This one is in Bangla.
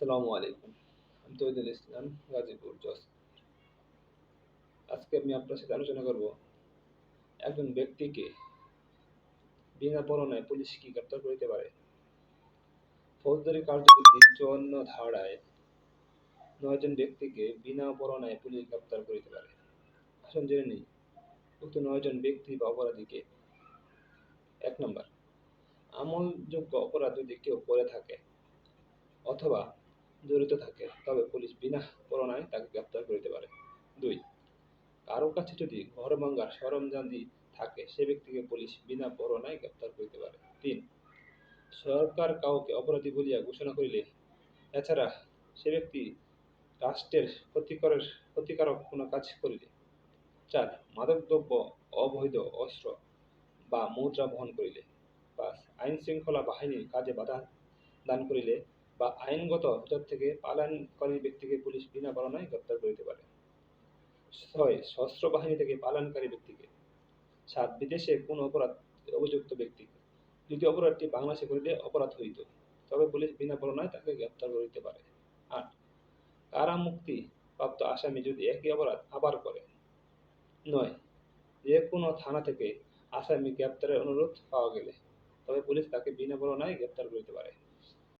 আসসালামু আলাইকুম। আমি তৈদুল ইসলাম, গাজীপুর, জজ। আজকে আমি আপনার সাথে আলোচনা করব একজন ব্যক্তিকে বিনা পরোয়ানায় পুলিশ কি গ্রেপ্তার করিতে পারে? ফৌজদারি কার্যবিধি চুয়ান্ন ধারায় নয়জন ব্যক্তিকে বিনা পরোয়ানায় পুলিশ গ্রেপ্তার করিতে পারে। আসুন জেনে নিই, উক্ত নয়জন ব্যক্তি বা অপরাধীকে। এক নম্বর, আমলযোগ্য অপরাধ যদি কেউ করে থাকে, অথবা জড়িত থাকে, তবে পুলিশ বিনা পরোয়ানায় তাকে গ্রেপ্তার করিতে পারে। দুই, কারও কাছে যদি ঘর ভাঙ্গার সরঞ্জাদি থাকে, সে ব্যক্তিকে পুলিশ বিনা পরোয়ানায় গ্রেপ্তার করিতে পারে। তিন, সরকার কাউকে অপরাধী বলিয়া ঘোষণা করিলে, এছাড়া সে ব্যক্তি রাষ্ট্রের ক্ষতিকরের ক্ষতিকারক কোনো কাজ করিলে। চার, মাদকদ্রব্য, অবৈধ অস্ত্র বা মুদ্রা বহন করিলে। পাঁচ আইন শৃঙ্খলা বাহিনীর কাজে বাধা দান করিলে বা আইনগত হেফাজত থেকে পালানকারী ব্যক্তিকে পুলিশ বিনা পরোয়ানায় গ্রেপ্তার করিতে পারে। ছয়, সশস্ত্র বাহিনী থেকে পালানকারী ব্যক্তিকে। সাত, বিদেশে কোন অপরাধ অভিযুক্ত ব্যক্তিকে যদি অপরাধটি বাংলাদেশে করিলে অপরাধ হইত, তবে পুলিশ বিনা পরোয়ানায় তাকে গ্রেপ্তার করিতে পারে। আট, কারামুক্তি প্রাপ্ত আসামি যদি একই অপরাধ আবার করে। নয়, যে কোনো থানা থেকে আসামি গ্রেপ্তারের অনুরোধ পাওয়া গেলে, তবে পুলিশ তাকে বিনা পরোয়ানায় গ্রেপ্তার করিতে পারে।